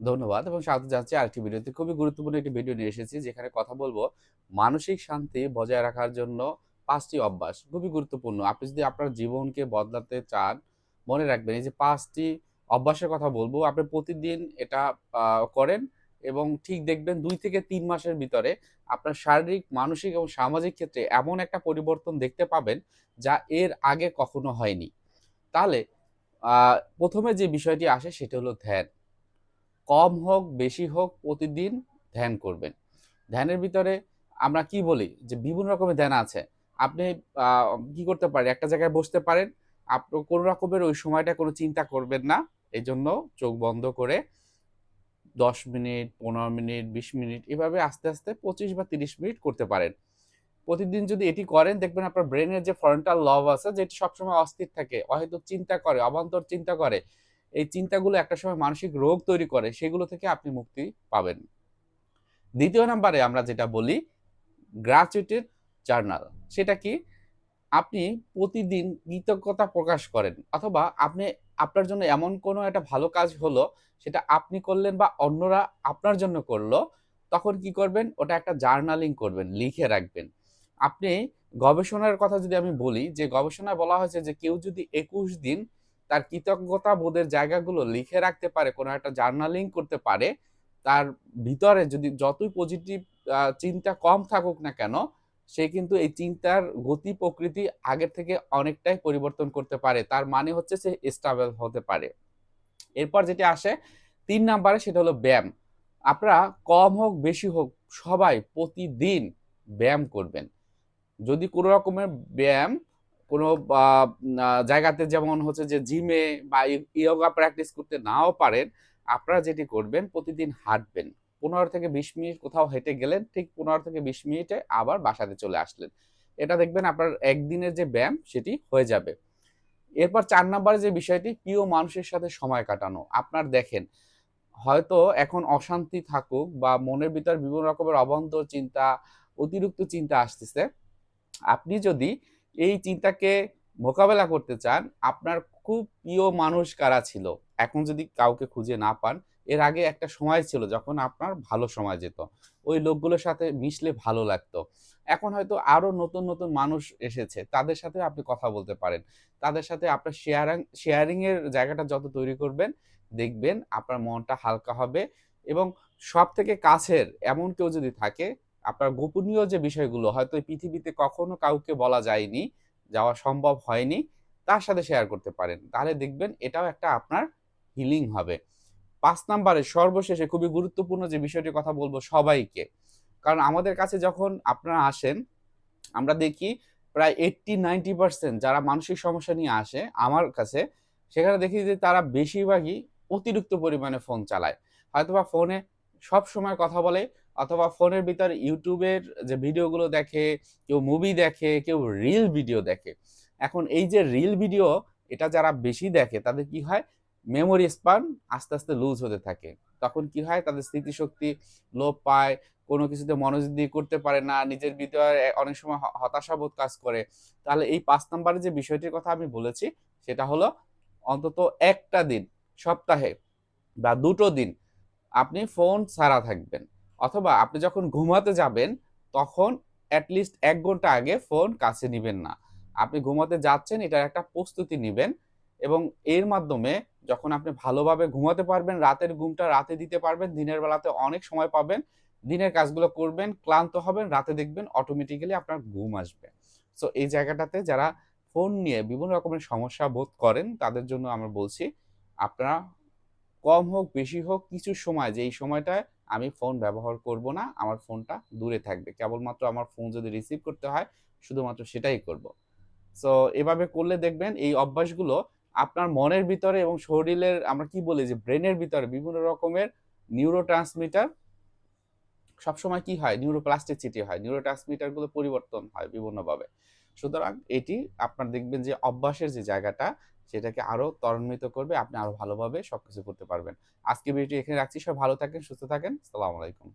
ধন্যবাদ এবং স্বাগত জানাচ্ছি আরেকটি ভিডিওতে। খুবই গুরুত্বপূর্ণ একটি ভিডিও নিয়ে এসেছি যেখানে কথা বলব মানসিক শান্তি বজায় রাখার জন্য পাঁচটি অভ্যাস। খুবই গুরুত্বপূর্ণ। আপনি যদি আপনার জীবনকে বদলাতে চান, মনে রাখবেন এই যে পাঁচটি অভ্যাসের কথা বলব। আপনি প্রতিদিন এটা করেন এবং ঠিক দেখবেন দুই থেকে তিন মাসের ভিতরে আপনার শারীরিক, মানসিক এবং সামাজিক ক্ষেত্রে এমন একটা পরিবর্তন দেখতে পাবেন যা এর আগে কখনো হয়নি। তাহলে প্রথমে যে বিষয়টি আসে সেটা হলো ধ্যান। কম হোক, বেশি হোক, প্রতিদিন ধ্যান করবেন। ধ্যানের ভিতরে আমরা কি বলি? যে বিভিন্ন রকমের ধ্যান আছে। আপনি কি করতে পারেন? একটা জায়গায় বসতে পারেন। আপনি কোনো রকমের ওই সময়টা কোনো চিন্তা করবেন না। এই জন্য চোখ বন্ধ করে দশ মিনিট, পনেরো মিনিট, বিশ মিনিট এভাবে আস্তে আস্তে পঁচিশ বা তিরিশ মিনিট করতে পারেন। প্রতিদিন যদি এটি করেন, দেখবেন আপনার ব্রেনের যে ফ্রন্টাল লভ আছে, যেটি সবসময় অস্থির থাকে হয়তো চিন্তা করে, অবান্তর চিন্তা করে এই চিন্তাগুলো একটা সময় মানসিক রোগ তৈরি করে, সেগুলো থেকে আপনি মুক্তি পাবেন। দ্বিতীয় নাম্বারে আমরা যেটা বলি গ্রাচুইটেড জার্নাল সেটা কি? আপনি প্রতিদিন কৃতজ্ঞতা প্রকাশ করেন, অথবা আপনি, আপনার জন্য এমন কোনো একটা ভালো কাজ হলো, সেটা আপনি করলেন বা অন্যরা আপনার জন্য করল, তখন কি করবেন? ওটা একটা জার্নালিং করবেন, লিখে রাখবেন। আপনি গবেষণার কথা যদি আমি বলি, যে গবেষণায় বলা হয়েছে যে কেউ যদি একুশ দিন তার কৃতজ্ঞতা বোধের জায়গাগুলো লিখে রাখতে পারে, কোনো একটা জার্নালিং করতে পারে, তার ভিতরে যদি যতই পজিটিভ চিন্তা কম থাকুক না কেন, সে কিন্তু এই চিন্তার গতি প্রকৃতি আগের থেকে অনেকটাই পরিবর্তন করতে পারে। তার মানে হচ্ছে সে স্টেবল হতে পারে। এরপর যেটা আসে, তিন নাম্বারে সেটা হলো ব্যায়াম। আপনারা কম হোক, বেশি হোক, সবাই প্রতিদিন ব্যায়াম করবেন। যদি কোনো রকমের ব্যায়াম কোনো জায়গাতে যেমন হচ্ছে যে জিমে বা ইয়োগা প্র্যাকটিস করতে নাও পারেন, আপনারা যেটি করবেন প্রতিদিন হাঁটবেন। পনেরো থেকে বিশ মিনিট কোথাও হেঁটে গেলেন, ঠিক পনেরো থেকে বিশ মিনিটে আবার বাসাতে চলে আসলেন। এটা দেখবেন আপনার একদিনের যে ব্যায়াম সেটি হয়ে যাবে। এরপর চার নাম্বারে যে বিষয়টি, প্রিয় মানুষের সাথে সময় কাটানো। আপনার দেখেন, হয়তো এখন অশান্তি থাকুক বা মনের ভিতর বিভিন্ন রকমের অবান্তর চিন্তা, অতিরিক্ত চিন্তা আসতেছে। আপনি যদি এই চিন্তাকে মোকাবেলা করতে চান, আপনার খুব প্রিয় মানুষ কারা ছিল? এখন যদি কাউকে খুঁজে না পান, এর আগে একটা সময় ছিল যখন আপনার ভালো সময় যেত। ওই লোকগুলোর সাথে মিশলে ভালো লাগতো। এখন হয়তো আরও নতুন নতুন মানুষ এসেছে, তাদের সাথে আপনি কথা বলতে পারেন। তাদের সাথে আপনার শেয়ারিং শেয়ারিং এর জায়গাটা যত তৈরি করবেন, দেখবেন আপনার মনটা হালকা হবে এবং সব থেকে কাছের এমন কেউ যদি থাকে আপনার গোপনীয় যে বিষয়গুলো হয়তো পৃথিবীতে কখনো কাউকে বলা যায়নি, যাওয়া সম্ভব হয়নি, তার সাথে শেয়ার করতে পারেন। তাহলে দেখবেন এটাও একটা আপনার হিলিং হবে। পাঁচ নাম্বারে, সর্বশেষে খুবই গুরুত্বপূর্ণ যে বিষয়টির কথা বলব সবাইকে। কারণ আমাদের কাছে যখন আপনারা আসেন, আমরা দেখি প্রায় এইটটি নাইনটি পার্সেন্ট যারা মানসিক সমস্যা নিয়ে আসে, আমার কাছে, সেখানে দেখি যে তারা বেশিরভাগই অতিরিক্ত পরিমাণে ফোন চালায়। হয়তোবা ফোনে সব সময় কথা বলে অথবা ফোনের ভিতর ইউটিউবের যে ভিডিওগুলো দেখে, কেউ মুভি দেখে, কেউ রিল ভিডিও দেখে। এখন এই যে রিল ভিডিও এটা যারা বেশি দেখে, তাদের কি হয়? মেমোরি স্পান আস্তে আস্তে লুজ হতে থাকে। তখন কি হয়? তাদের স্মৃতিশক্তি লোপ পায়, কোনো কিছুতে মনোযোগ দিয়ে করতে পারে না, নিজের ভিতরে অনেক সময় হতাশাবোধ কাজ করে। তাহলে এই পাঁচ নম্বরে যে বিষয়টির কথা আমি বলেছি, সেটা হলো অন্তত একটা দিন, সপ্তাহে বা দুটো দিন আপনি ফোন ছাড়া থাকবেন। অথবা আপনি যখন ঘুমাতে যাবেন, তখন অ্যাটলিস্ট এক ঘণ্টা আগে ফোন কাছে নেবেন না। আপনি ঘুমাতে যাচ্ছেন, এটার একটা প্রস্তুতি নেবেন এবং এর মাধ্যমে যখন আপনি ভালোভাবে ঘুমাতে পারবেন, রাতের ঘুমটা রাতে দিতে পারবেন, দিনের বেলাতে অনেক সময় পাবেন, দিনের কাজগুলো করবেন, ক্লান্ত হবেন, রাতে দেখবেন অটোমেটিক্যালি আপনার ঘুম আসবে। সো এই জায়গাটাতে যারা ফোন নিয়ে বিভিন্ন রকমের সমস্যা বোধ করেন, তাদের জন্য আমরা বলছি, আপনারা কম হোক, বেশি হোক, কিছু সময় যে এই সময়টায় আমি ফোন ব্যবহার করব না, আমার ফোনটা দূরে থাকবে। কেবলমাত্র আমার ফোন যদি রিসিভ করতে হয়, শুধুমাত্র সেটাই করব। সো এভাবে করলে দেখবেন এই অভ্যাসগুলো আপনার মনের ভিতরে এবং শরীরের, আমরা কি বলি যে ব্রেনের ভিতরে বিভিন্ন রকমের নিউরো ট্রান্সমিটার সবসময় কি হয়? নিউরোপ্লাস্টিসিটি হয়। নিউরো ট্রান্সমিটারগুলো পরিবর্তন হয় বিভিন্নভাবে। সুতরাং এটি আপনার দেখবেন যে অভ্যাসের যে জায়গাটা সেটাকে আরও ত্বরান্বিত করবে, আপনি আরও ভালোভাবে সবকিছু করতে পারবেন। আজকে ভিডিওটি এখানে রাখছি। সব ভালো থাকেন, সুস্থ থাকেন। সালাম আলাইকুম।